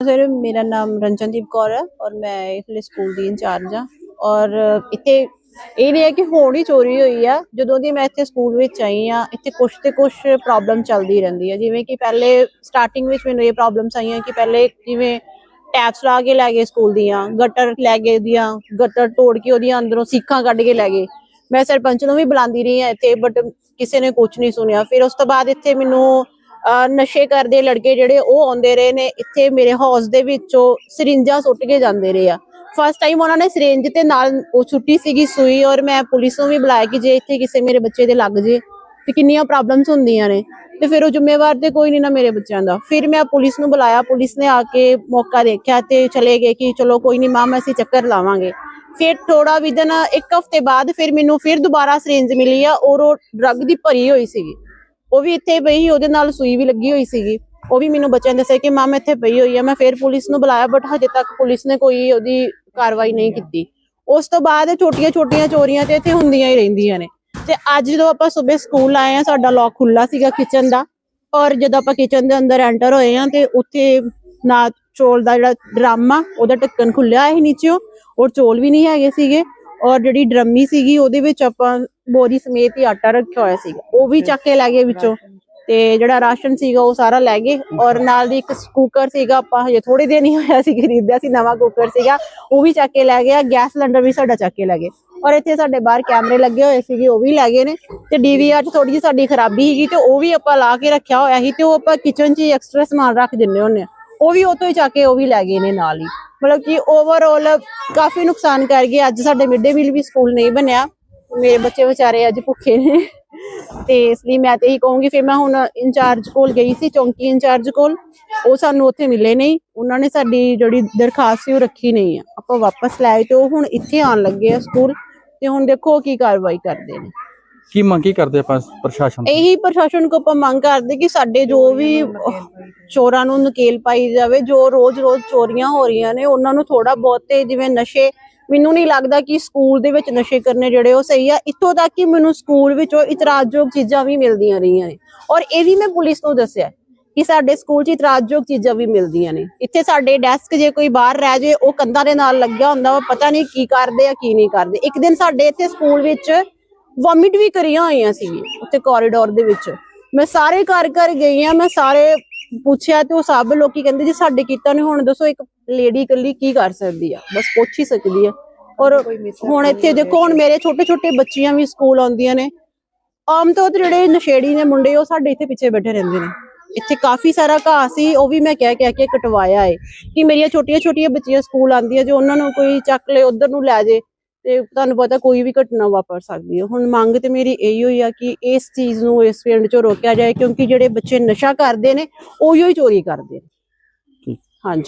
Sir, ਮੇਰਾ ਨਾਮ ਰੰਜਨਦੀਪ ਕੌਰ ਹੈ ਔਰ ਮੈਂ ਇਸ ਸਕੂਲ ਦੀ ਇੰਚਾਰਜ ਹਾਂ ਔਰ ਇੱਥੇ ਇਹ ਨਹੀਂ ਹੈ ਕਿ ਹੁਣ ਹੀ ਚੋਰੀ ਹੋਈ ਆ। ਜਦੋਂ ਦੀ ਮੈਂ ਇੱਥੇ ਸਕੂਲ ਵਿੱਚ ਆਈ ਆ ਇੱਥੇ ਕੁਛ ਤੇ ਕੁਛ ਪ੍ਰੋਬਲਮ ਚੱਲਦੀ ਰਹਿੰਦੀ ਹੈ ਜਿਵੇਂ ਕਿ ਪਹਿਲੇ ਸਟਾਰਟਿੰਗ ਵਿੱਚ ਮੈਨੂੰ ਇਹ ਪ੍ਰੋਬਲਮਸ ਆਈਆਂ ਕਿ ਪਹਿਲੇ ਜਿਵੇਂ ਟੈਪਸ ਲਾ ਕੇ ਲੈ ਗਏ ਸਕੂਲ ਦੀਆਂ ਗਟਰ ਲੈ ਗਏ ਦੀਆਂ ਗਟਰ ਤੋੜ ਕੇ ਉਹਦੀਆਂ ਅੰਦਰੋਂ ਸੀਖਾਂ ਕੱਢ ਕੇ ਲੈ ਗਏ। ਮੈਂ ਸਰਪੰਚ ਨੂੰ ਵੀ ਬੁਲਾਉਂਦੀ ਰਹੀ ਹਾਂ ਇੱਥੇ ਬਟ ਕਿਸੇ ਨੇ ਕੁਝ ਨਹੀਂ ਸੁਣਿਆ। ਫਿਰ ਉਸ ਤੋਂ ਬਾਅਦ ਇੱਥੇ ਮੈਨੂੰ ਨਸ਼ੇ ਕਰਦੇ ਲੜਕੇ ਜਿਹੜੇ ਉਹ ਆਉਂਦੇ ਰਹੇ ਨੇ, ਇੱਥੇ ਮੇਰੇ ਹਾਊਸ ਦੇ ਵਿੱਚੋਂ ਸਰਿੰਜਾਂ ਸੁੱਟ ਕੇ ਜਾਂਦੇ ਰਹੇ ਆ। ਫਸਟ ਟਾਈਮ ਉਹਨਾਂ ਨੇ ਸਿਰਿੰਜ ਤੇ ਨਾਲ ਉਹ ਛੁੱਟੀ ਸੀਗੀ ਸੂਈ ਔਰ ਮੈਂ ਪੁਲਿਸ ਨੂੰ ਵੀ ਬੁਲਾਇਆ ਕਿ ਜੇ ਇੱਥੇ ਕਿਸੇ ਮੇਰੇ ਬੱਚੇ ਦੇ ਲੱਗ ਜੇ, ਤੇ ਕਿੰਨੀਆਂ ਪ੍ਰੋਬਲਮਸ ਹੁੰਦੀਆਂ ਨੇ। ਤੇ ਫਿਰ ਉਹ ਜ਼ਿੰਮੇਵਾਰ ਤੇ ਕੋਈ ਨਹੀਂ ਨਾ ਮੇਰੇ ਬੱਚਿਆਂ ਦਾ। ਫਿਰ ਮੈਂ ਪੁਲਿਸ ਨੂੰ ਬੁਲਾਇਆ, ਪੁਲਿਸ ਨੇ ਆ ਕੇ ਮੌਕਾ ਦੇਖਿਆ ਤੇ ਚਲੇ ਗਏ ਕਿ ਚਲੋ ਕੋਈ ਨਹੀਂ ਮਾਮ ਅਸੀਂ ਚੱਕਰ ਲਾਵਾਂਗੇ। ਫਿਰ ਥੋੜਾ ਵਿਦਨ ਇੱਕ ਹਫ਼ਤੇ ਬਾਅਦ ਫਿਰ ਮੈਨੂੰ ਫਿਰ ਦੁਬਾਰਾ ਸਿਰਿੰਜ ਮਿਲੀ ਆ ਔਰ ਉਹ ਡਰੱਗ ਦੀ ਭਰੀ ਹੋਈ ਸੀਗੀ। ਉਹ ਵੀ ਇੱਥੇ ਪਈ ਉਹਦੇ ਨਾਲ ਸੂਈ ਵੀ ਲੱਗੀ ਹੋਈ ਸੀਗੀ। ਉਹ ਵੀ ਮੈਨੂੰ ਬੱਚਿਆਂ ਨੇ ਦੱਸਿਆ ਕਿ ਮਾਮ ਇੱਥੇ ਪਈ ਹੋਈ ਆ, ਮੈਂ ਫਿਰ ਪੁਲਿਸ ਨੂੰ ਬੁਲਾਇਆ ਬਟ ਹਜੇ ਤੱਕ ਪੁਲਿਸ ਨੇ ਕੋਈ ਉਹਦੀ ਕਾਰਵਾਈ ਨਹੀਂ ਕੀਤੀ। ਉਸ ਤੋਂ ਬਾਅਦ ਛੋਟੀਆਂ ਛੋਟੀਆਂ ਚੋਰੀਆਂ ਤੇ ਇੱਥੇ ਹੁੰਦੀਆਂ ਹੀ ਰਹਿੰਦੀਆਂ ਨੇ। ਤੇ ਅੱਜ ਜਦੋਂ ਆਪਾਂ ਸਵੇਰ ਸਕੂਲ ਆਏ ਆ, ਸਾਡਾ ਲੋਕ ਖੁੱਲਾ ਸੀਗਾ ਕਿਚਨ ਦਾ। ਔਰ ਜਦੋਂ ਆਪਾਂ ਕਿਚਨ ਦੇ ਅੰਦਰ ਐਂਟਰ ਹੋਏ ਆ ਤੇ ਉੱਥੇ ਨਾ ਚੋਲ ਦਾ ਜਿਹੜਾ ਡਰਮ ਆ, ਉਹਦਾ ਢੱਕਣ ਖੁੱਲਿਆ ਸੀ ਨੀਚੇ ਔਰ ਚੋਲ ਵੀ ਨਹੀਂ ਹੈਗੇ ਸੀਗੇ। ਔਰ ਜਿਹੜੀ ਡਰਮੀ ਸੀਗੀ, ਉਹਦੇ ਵਿੱਚ ਆਪਾਂ ਬੋਰੀ ਸਮੇਤ ਹੀ ਆਟਾ ਰੱਖਿਆ ਹੋਇਆ ਸੀਗਾ। ਉਹ ਵੀ ਚੱਕ ਕੇ ਲੈ ਗਏ ਵਿੱਚੋਂ। ਤੇ ਜਿਹੜਾ ਰਾਸ਼ਨ ਸੀਗਾ, ਉਹ ਸਾਰਾ ਲੈ ਗਏ। ਔਰ ਨਾਲ ਦੀ ਇੱਕ ਕੁੱਕਰ ਸੀਗਾ, ਆਪਾਂ ਹਜੇ ਥੋੜੇ ਦਿਨ ਹੀ ਹੋਇਆ ਸੀ ਖਰੀਦਿਆ ਸੀ, ਨਵਾਂ ਕੁੱਕਰ ਸੀਗਾ। ਉਹ ਵੀ ਚੱਕ ਕੇ ਲੈ ਗਿਆ ਗੈਸ ਸਿਲੰਡਰ ਵੀ ਸਾਡਾ ਚੱਕ ਕੇ ਲੈ ਗਏ। ਔਰ ਇੱਥੇ ਸਾਡੇ ਬਾਹਰ ਕੈਮਰੇ ਲੱਗੇ ਹੋਏ ਸੀਗੇ, ਉਹ ਵੀ ਲੈ ਗਏ ਨੇ। ਤੇ ਡੀਵੀਆਰ 'ਚ ਥੋੜੀ ਜਿਹੀ ਸਾਡੀ ਖਰਾਬੀ ਸੀਗੀ ਤੇ ਉਹ ਵੀ ਆਪਾਂ ਲਾ ਕੇ ਰੱਖਿਆ ਹੋਇਆ ਸੀ ਤੇ ਉਹ ਆਪਾਂ ਕਿਚਨ 'ਚ ਹੀ ਐਕਸਟਰਾ ਸਮਾਨ ਰੱਖ ਦਿੰਨੇ ਹੁੰਨੇ ਆ। ਉਹ ਵੀ ਉਹ ਹੀ ਚੱਕ ਕੇ ਉਹ ਵੀ ਲੈ ਗਏ ਨੇ ਨਾਲ ਹੀ। ਮਤਲਬ ਕਿ ਓਵਰਆਲ ਕਾਫੀ ਨੁਕਸਾਨ ਕਰ ਗਏ। ਅੱਜ ਸਾਡੇ ਮਿਡ ਮੀਲ ਵੀ ਸਕੂਲ ਨਹੀਂ ਬਣਿਆ। ਮੇਰੇ ਬੱਚੇ ਵਿਚਾਰੇ ਅੱਜ ਭੁੱਖੇ ਨੇ। ਤੇ ਇਸ ਲਈ ਮੈਂ ਤੇ ਇਹੀ ਕਹੂੰਗੀ, ਫਿਰ ਮੈਂ ਹੁਣ ਇੰਚਾਰਜ ਕੋਲ ਗਈ ਸੀ, ਚੌਂਕੀ ਇੰਚਾਰਜ ਕੋਲ। ਉਹ ਸਾਨੂੰ ਉੱਥੇ ਮਿਲੇ ਨਹੀਂ। ਉਹਨਾਂ ਨੇ ਸਾਡੀ ਜਿਹੜੀ ਦਰਖਾਸਤ ਸੀ ਉਹ ਰੱਖੀ ਨਹੀਂ ਆ। ਆਪਾਂ ਵਾਪਸ ਲੈ ਆਏ ਤੇ ਉਹ ਹੁਣ ਇੱਥੇ ਆਉਣ ਲੱਗੇ ਆ ਸਕੂਲ। ਤੇ ਹੁਣ ਦੇਖੋ ਕੀ ਕਾਰਵਾਈ ਕਰਦੇ ਨੇ। ਕੀ ਮੰਗ ਕੀ ਕਰਦੇ ਆਪਾਂ ਪ੍ਰਸ਼ਾਸਨ ਤੋਂ? ਇਹੀ ਪ੍ਰਸ਼ਾਸਨ ਕੋ ਆਪਾਂ ਮੰਗ ਕਰਦੇ ਕਿ ਸਾਡੇ ਜੋ ਵੀ ਚੋਰਾਂ ਨੂੰ ਨਕੇਲ ਪਾਈ ਜਾਵੇ, ਜੋ ਰੋਜ਼-ਰੋਜ਼ ਚੋਰੀਆਂ ਹੋ ਰਹੀਆਂ ਨੇ, ਉਹਨਾਂ ਨੂੰ ਥੋੜਾ ਬਹੁਤ ਤੇ ਜਿਵੇਂ ਨਸ਼ੇ, ਮੈਨੂੰ ਨਹੀਂ ਲੱਗਦਾ ਕਿ ਸਕੂਲ ਦੇ ਵਿੱਚ ਨਸ਼ੇ ਕਰਨੇ ਜਿਹੜੇ ਉਹ ਸਹੀ ਆ। ਇੱਥੋਂ ਤੱਕ ਕਿ ਮੈਨੂੰ ਸਕੂਲ ਵਿੱਚੋਂ ਇਤਰਾਜ਼ਯੋਗ ਚੀਜ਼ਾਂ ਵੀ ਮਿਲਦੀਆਂ ਰਹੀਆਂ ਨੇ। ਔਰ ਇਹ ਵੀ ਮੈਂ ਪੁਲਿਸ ਨੂੰ ਦੱਸਿਆ ਕਿ ਸਾਡੇ ਸਕੂਲ 'ਚ ਇਤਰਾਜ਼ਯੋਗ ਚੀਜ਼ਾਂ ਵੀ ਮਿਲਦੀਆਂ ਨੇ। ਇੱਥੇ ਸਾਡੇ ਡੈਸਕ ਜੇ ਕੋਈ ਬਾਹਰ ਰਹਿ ਜੇ, ਉਹ ਕੰਧਾਂ ਦੇ ਨਾਲ ਲੱਗਿਆ ਹੁੰਦਾ ਵਾ, ਪਤਾ ਨਹੀਂ ਕੀ ਕਰਦੇ ਆ, ਕੀ ਨਹੀਂ ਕਰਦੇ। ਇੱਕ ਦਿਨ ਸਾਡੇ ਇੱਥੇ ਸਕੂਲ ਵਿੱਚ ਵੋਮਿਟ ਵੀ ਕਰੀਆਂ ਹੋਈਆਂ ਸੀ ਉੱਥੇ ਕੋਰੀਡੋਰ ਦੇ ਵਿੱਚ। ਮੈਂ ਸਾਰੇ ਘਰ ਘਰ ਗਈ ਆ ਮੈਂ ਸਾਰੇ ਪੁੱਛਿਆ ਤੇ ਉਹ ਸਭ ਲੋਕੀ ਕਹਿੰਦੇ ਜੀ ਸਾਡੇ ਕੀਤਾ ਨਹੀਂ ਹੁਣ ਦੱਸੋ ਇੱਕ ਲੇਡੀ ਇਕੱਲੀ ਕੀ ਕਰ ਸਕਦੀ ਆ? ਬਸ ਪੁੱਛ ਹੀ ਸਕਦੀ ਆ। ਔਰ ਹੁਣ ਇੱਥੇ ਦੇਖੋ ਹੁਣ ਮੇਰੇ ਛੋਟੇ ਛੋਟੇ ਬੱਚੀਆਂ ਵੀ ਸਕੂਲ ਆਉਂਦੀਆਂ ਨੇ। ਆਮ ਤੌਰ ਤੇ ਜਿਹੜੇ ਨਸ਼ੇੜੀ ਨੇ ਮੁੰਡੇ ਉਹ ਸਾਡੇ ਇੱਥੇ ਪਿੱਛੇ ਬੈਠੇ ਰਹਿੰਦੇ ਨੇ। ਇੱਥੇ ਕਾਫੀ ਸਾਰਾ ਘਾਹ ਸੀ ਉਹ ਵੀ ਮੈਂ ਕਹਿ ਕਹਿ ਕੇ ਕਟਵਾਇਆ ਏ। ਕਿ ਮੇਰੀਆਂ ਛੋਟੀਆਂ ਛੋਟੀਆਂ ਬੱਚੀਆਂ ਸਕੂਲ ਆਉਂਦੀਆਂ ਜੇ ਉਹਨਾਂ ਨੂੰ ਕੋਈ ਚੱਕ ਲੇ ਉਧਰ ਨੂੰ ਲੈ ਜੇ। ਤੇ ਤੁਹਾਨੂੰ ਪਤਾ ਕੋਈ ਵੀ ਘਟਨਾ ਵਾਪਰ ਸਕਦੀ ਹੈ। ਹੁਣ ਮੰਗ ਤੇ ਮੇਰੀ ਇਹੀ ਹੋਈ ਆ ਕਿ ਇਸ ਚੀਜ਼ ਨੂੰ ਇਸ ਪਿੰਡ 'ਚੋਂ ਰੋਕਿਆ ਜਾਏ ਕਿਉਂਕਿ ਜਿਹੜੇ ਬੱਚੇ ਨਸ਼ਾ ਕਰਦੇ ਨੇ ਉਹੀ ਹੀ ਚੋਰੀ ਕਰਦੇ ਨੇ। ਹਾਂਜੀ।